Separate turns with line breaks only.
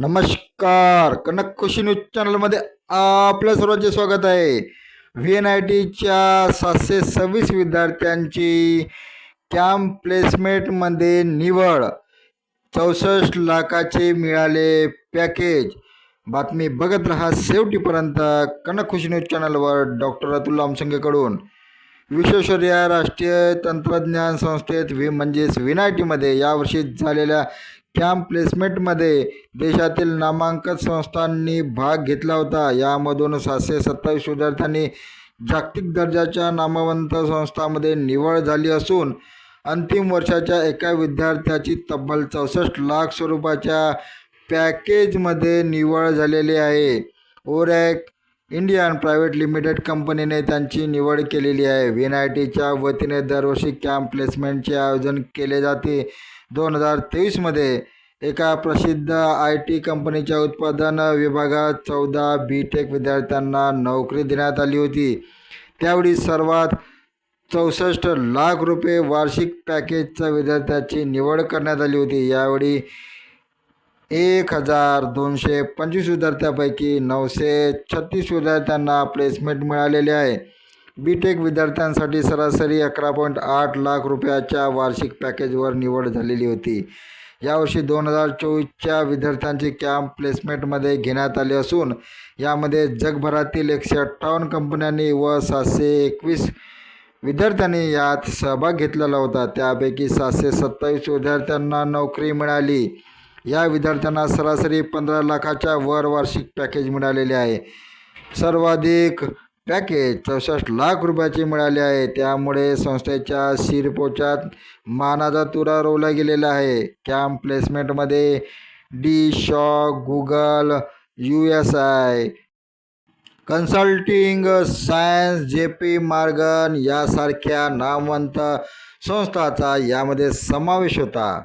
नमस्कार. कनक खुशी न्यूज चॅनलमध्ये आपल्या सर्वांचे स्वागत आहे. व्ही एन आय टीच्या सातशे सव्वीस विद्यार्थ्यांची कॅम्प प्लेसमेंटमध्ये निवड. चौसष्ट लाखाचे मिळाले पॅकेज बातमी बघत रहा शेवटीपर्यंत कनक खुशी न्यूज चॅनलवर डॉक्टर अतुल आमसंगेकडून. विश्वेश्वरया राष्ट्रीय तंत्रज्ञान संस्थेत वि म्हणजेच विनायटीमध्ये यावर्षी झालेल्या कॅम्प प्लेसमेंटमध्ये देशातील नामांकित संस्थांनी भाग घेतला होता. यामधून सातशे सत्तावीस विद्यार्थ्यांनी जागतिक दर्जाच्या नामवंत संस्थांमध्ये निवड झाली असून अंतिम वर्षाच्या एका विद्यार्थ्याची तब्बल चौसष्ट लाख स्वरूपाच्या पॅकेजमध्ये निवड झालेली आहे. ओरॅक इंडियन प्रायव्हेट लिमिटेड कंपनीने त्यांची निवड केलेली आहे. व्हीन आय टीच्या वतीने दरवर्षी कॅम्प प्लेसमेंटचे आयोजन केले जाते. दोन हजार तेवीसमध्ये एका प्रसिद्ध आय टी कंपनीच्या उत्पादन विभागात चौदा बी टेक विद्यार्थ्यांना नोकरी देण्यात आली होती. त्यावेळी सर्वात चौसष्ट लाख रुपये वार्षिक पॅकेजच्या विद्यार्थ्याची निवड करण्यात आली होती. यावेळी एक हजार दोनशे पंचवीस विद्यार्थ्यांपैकी नऊशे छत्तीस विद्यार्थ्यांना प्लेसमेंट मिळालेले आहे. बी टेक विद्यार्थ्यांसाठी सरासरी अकरा पॉईंट आठ लाख रुपयाच्या वार्षिक पॅकेजवर निवड झालेली होती. यावर्षी दोन हजार चोवीसच्या विद्यार्थ्यांची कॅम्प प्लेसमेंटमध्ये घेण्यात आले असून यामध्ये जगभरातील एकशे अठ्ठावन्न कंपन्यांनी व सातशे एकवीस विद्यार्थ्यांनी यात सहभाग घेतलेला होता. त्यापैकी सातशे सत्तावीस विद्यार्थ्यांना नोकरी मिळाली. या विद्यार्थ्यांना सरासरी पंधरा लाखाच्या वर वार्षिक पॅकेज मिळालेले आहे. सर्वाधिक पॅकेज चौसष्ट लाख रुपयाचे मिळाले आहे. त्यामुळे संस्थेच्या शिरपोचात मानाचा तुरा रोवला गेलेला आहे. Camp प्लेसमेंटमध्ये D Shaw Google U S I consulting science J P Morgan यासारख्या नामवंत संस्थाचा यामध्ये समावेश होता.